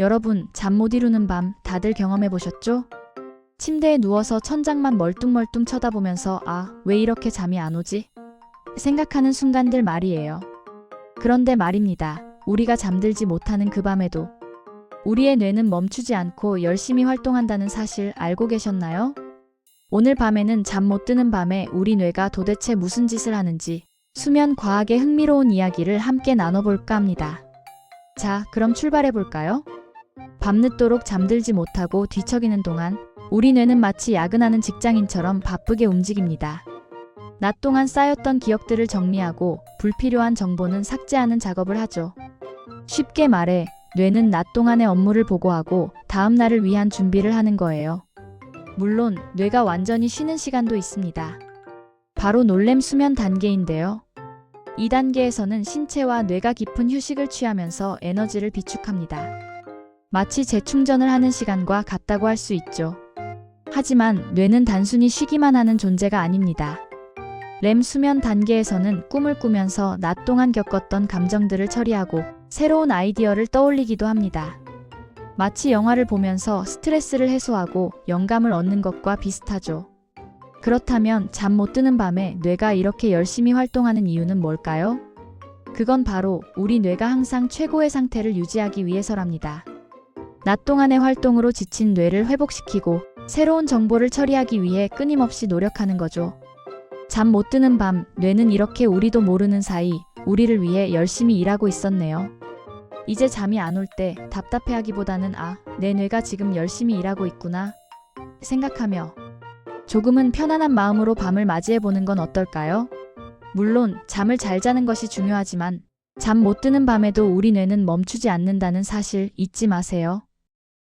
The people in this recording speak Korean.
여러분, 잠 못 이루는 밤 다들 경험해 보셨죠? 침대에 누워서 천장만 멀뚱멀뚱 쳐다보면서 아, 왜 이렇게 잠이 안 오지? 생각하는 순간들 말이에요. 그런데 말입니다. 우리가 잠들지 못하는 그 밤에도 우리의 뇌는 멈추지 않고 열심히 활동한다는 사실 알고 계셨나요? 오늘 밤에는 잠 못 드는 밤에 우리 뇌가 도대체 무슨 짓을 하는지 수면 과학의 흥미로운 이야기를 함께 나눠볼까 합니다. 자, 그럼 출발해 볼까요? 밤늦도록 잠들지 못하고 뒤척이는 동안 우리 뇌는 마치 야근하는 직장인처럼 바쁘게 움직입니다. 낮 동안 쌓였던 기억들을 정리하고 불필요한 정보는 삭제하는 작업을 하죠. 쉽게 말해, 뇌는 낮 동안의 업무를 보고하고 다음 날을 위한 준비를 하는 거예요. 물론, 뇌가 완전히 쉬는 시간도 있습니다. 바로 놀램 수면 단계인데요. 이 단계에서는 신체와 뇌가 깊은 휴식을 취하면서 에너지를 비축합니다. 마치 재충전을 하는 시간과 같다고 할 수 있죠. 하지만 뇌는 단순히 쉬기만 하는 존재가 아닙니다. 렘 수면 단계에서는 꿈을 꾸면서 낮 동안 겪었던 감정들을 처리하고 새로운 아이디어를 떠올리기도 합니다. 마치 영화를 보면서 스트레스를 해소하고 영감을 얻는 것과 비슷하죠. 그렇다면 잠 못 드는 밤에 뇌가 이렇게 열심히 활동하는 이유는 뭘까요? 그건 바로 우리 뇌가 항상 최고의 상태를 유지하기 위해서랍니다. 낮 동안의 활동으로 지친 뇌를 회복시키고 새로운 정보를 처리하기 위해 끊임없이 노력하는 거죠. 잠 못 드는 밤, 뇌는 이렇게 우리도 모르는 사이 우리를 위해 열심히 일하고 있었네요. 이제 잠이 안 올 때 답답해하기보다는 아, 내 뇌가 지금 열심히 일하고 있구나 생각하며 조금은 편안한 마음으로 밤을 맞이해 보는 건 어떨까요? 물론 잠을 잘 자는 것이 중요하지만 잠 못 드는 밤에도 우리 뇌는 멈추지 않는다는 사실 잊지 마세요.